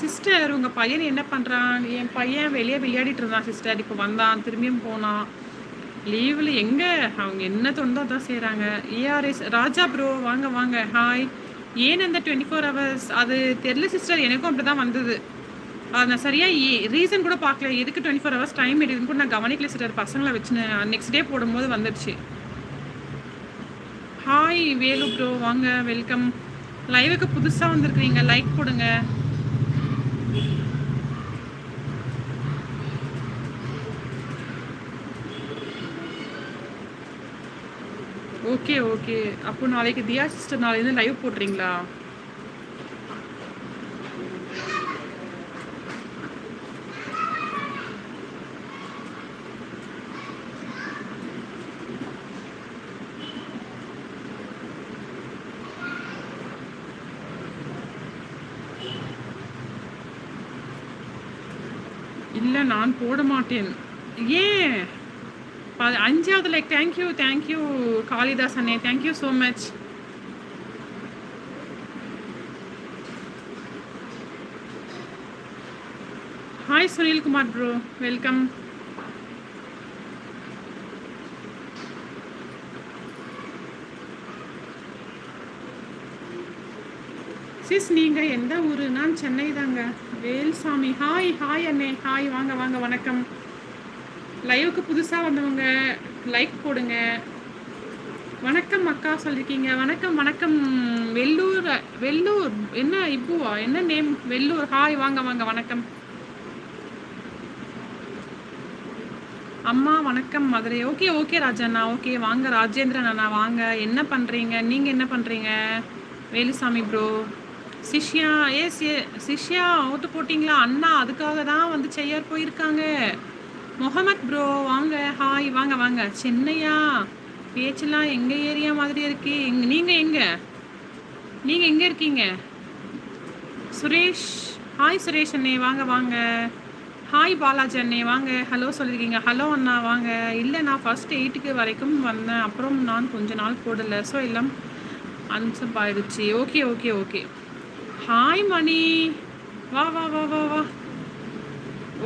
Sister உங்கள் பையன் என்ன பண்ணுறான் என் பையன் வெளியே விளையாடிட்டு இருந்தான் சிஸ்டர் இப்போ வந்தான் திரும்பியும் போனான். லீவில் எங்கே? அவங்க என்ன தோணுதோ அதான் செய்கிறாங்க ஏஆர்எஸ் ராஜா ப்ரோ வாங்க வாங்க. ஹாய் ஏன் அந்த டுவெண்ட்டி ஃபோர் ஹவர்ஸ் அது தெரில சிஸ்டர் எனக்கும் அப்படி தான் வந்தது. அது நான் சரியாக ரீசன் e, கூட பார்க்கல. எதுக்கு டுவெண்ட்டி ஃபோர் ஹவர்ஸ் டைம் எடுக்குன்னு கூட நான் கவனிக்கல சிஸ்டர் பசங்களை வச்சுன்னு நெக்ஸ்ட் டே போடும்போது வந்துடுச்சு. ஹாய் வேலு ப்ரோ வாங்க வெல்கம் லைவுக்கு புதுசாக வந்திருக்கிறீங்க. லைக் போடுங்க. ஓகே ஓகே அப்போ நாளைக்கு தியா சிஸ்டர் நாளைக்கு லைவ் போடுறீங்களா? இல்லை நான் போட மாட்டேன். ஏன்? அஞ்சாவது like thank you thank you Kalidas அண்ணே thank you so much hi Sunilkumar bro welcome sis நீங்கள் எந்த ஊர் நான் சென்னை தாங்க. வேல்சாமி ஹாய் ஹாய் அண்ணே. ஹாய் வாங்க வாங்க வணக்கம். லைவுக்கு புதுசாக வந்தவங்க லைக் போடுங்க. வணக்கம் அக்கா சொல்லியிருக்கீங்க வணக்கம் வணக்கம். வெள்ளூர் வெள்ளூர். என்ன இப்புவா என்ன நேம் வெள்ளூர். ஹாய் வாங்க வாங்க வணக்கம். அம்மா வணக்கம் Madurai. Okay okay Rajanna okay வாங்க ராஜேந்திரன் அண்ணா. வாங்க. என்ன பண்ணுறீங்க நீங்கள் என்ன பண்ணுறீங்க வேலுசாமி ப்ரோ சிஷ்யா ஏஸ் ஏ சிஷ்யா ஓட்டு போட்டிங்களா? அண்ணா அதுக்காக தான் வந்து செய்யார் போயிருக்காங்க. முகமத் ப்ரோ வாங்க ஹாய் வாங்க வாங்க. சென்னையா? பேச்செல்லாம் எங்கள் ஏரியா மாதிரி இருக்கு. எங் நீங்கள் எங்கே? நீங்கள் எங்கே இருக்கீங்க? சுரேஷ் ஹாய் சுரேஷ் அண்ணே வாங்க வாங்க. ஹாய் பாலாஜி அண்ணே வாங்க. ஹலோ சொல்லியிருக்கீங்க ஹலோ அண்ணா வாங்க. இல்லை நான் ஃபர்ஸ்ட் எயிட்டுக்கு வரைக்கும் வந்தேன். அப்புறம் நான் கொஞ்ச நாள் போடலை. ஸோ எல்லாம் அன்சப் ஆயிடுச்சு. Okay okay okay hi Mani வா வா வா வா வா.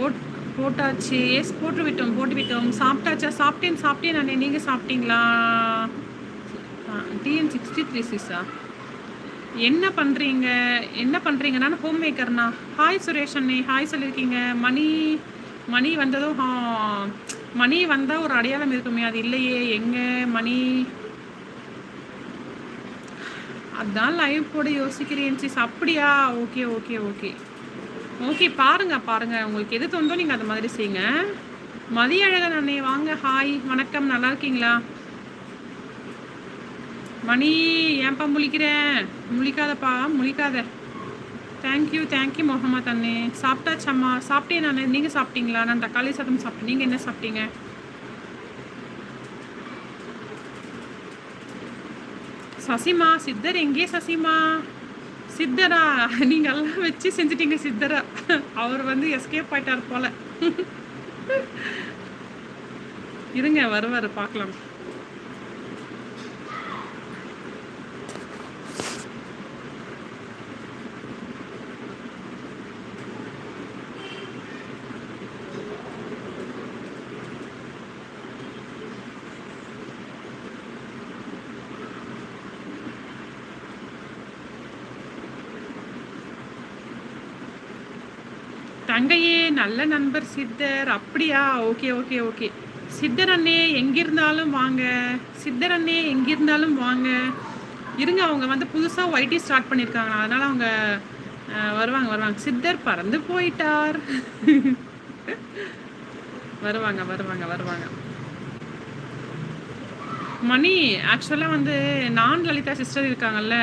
ஓட் போட்டாச்சு. எஸ் போட்டு விட்டோம் போட்டு விட்டோம். சாப்பிட்டாச்சா? சாப்பிட்டேன் சாப்பிட்டேன் அண்ணே நீங்கள் சாப்பிட்டீங்களா? டிஎன் சிக்ஸ்டி த்ரீ சிக்ஸா என்ன பண்ணுறீங்க என்ன பண்ணுறீங்க நான் ஹோம் மேக்கர்ண்ணா ஹாய் சுரேஷ் அண்ணே. ஹாய் சொல்லியிருக்கீங்க. மணி மணி வந்ததும் மணி வந்தால் ஒரு அடையாளம் இருக்குமே. அது இல்லையே. எங்கே மணி? அதான் லைவ் போட யோசிக்கிறேன் சிஸ் அப்படியா? ஓகே ஓகே ஓகே ஓகே பாருங்க பாருங்க உங்களுக்கு எது தோணுதோ நீங்கள் அது மாதிரி செய்யுங்க. மதியழகன் அண்ணே வாங்க ஹாய் வணக்கம் நல்லா இருக்கீங்களா? மணி ஏன்பா முழிக்கிறேன் முழிக்காதப்பா முழிக்காத. Thank you thank you Mohammed அண்ணே. சாப்பிட்டாச்சம்மா? சாப்பிட்டேன் நான். நீங்கள் சாப்பிட்டீங்களா? நான் தக்காளி சாதம் சாப்பிட்டேன். நீங்கள் என்ன சாப்பிட்டீங்க? சசிமா சித்தர் எங்கே சசிமா? சித்தரா? நீங்க எல்லாம் வச்சு செஞ்சிட்டீங்க சித்தரா. அவர் வந்து எஸ்கேப் ஆயிட்டார் போல. இருங்க வருவார் பார்க்கலாம். தங்கையே நல்ல நண்பர் சித்தர் அப்படியா? Okay okay okay. சித்தர் அண்ணே எங்கிருந்தாலும் வாங்க. சித்தர் அண்ணே எங்கிருந்தாலும் வாங்க. இருங்க அவங்க வந்து புதுசாக ஒய்டி ஸ்டார்ட் பண்ணியிருக்காங்க அதனால் அவங்க வருவாங்க வருவாங்க. சித்தர் பறந்து போயிட்டார். வருவாங்க வருவாங்க வருவாங்க. மணி ஆக்சுவலாக வந்து நான் லலிதா சிஸ்டர் இருக்காங்கல்ல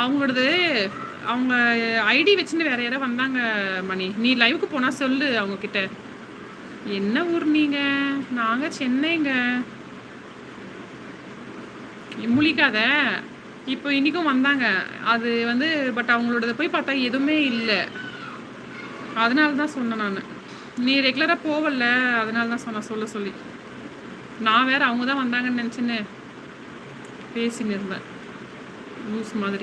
அவங்களோடது அவங்க ஐடி வச்சுன்னு வேற யாராவது வந்தாங்க மணி. நீ லைவுக்கு போனால் சொல்லு அவங்க கிட்ட என்ன ஊர் நீங்க? நாங்க சென்னைங்க. முழிக்காத. இப்போ இன்னைக்கும் வந்தாங்க. அது வந்து பட் அவங்களோட போய் பார்த்தா எதுவுமே இல்லை. அதனால தான் சொன்னேன் நான். நீ ரெகுலராக போவல அதனால தான் சொன்னேன் சொல்ல சொல்லி. நான் வேற அவங்க தான் வந்தாங்கன்னு நினச்சின்னு பேசின்னு இருந்தேன். லூஸ் மாதிரி.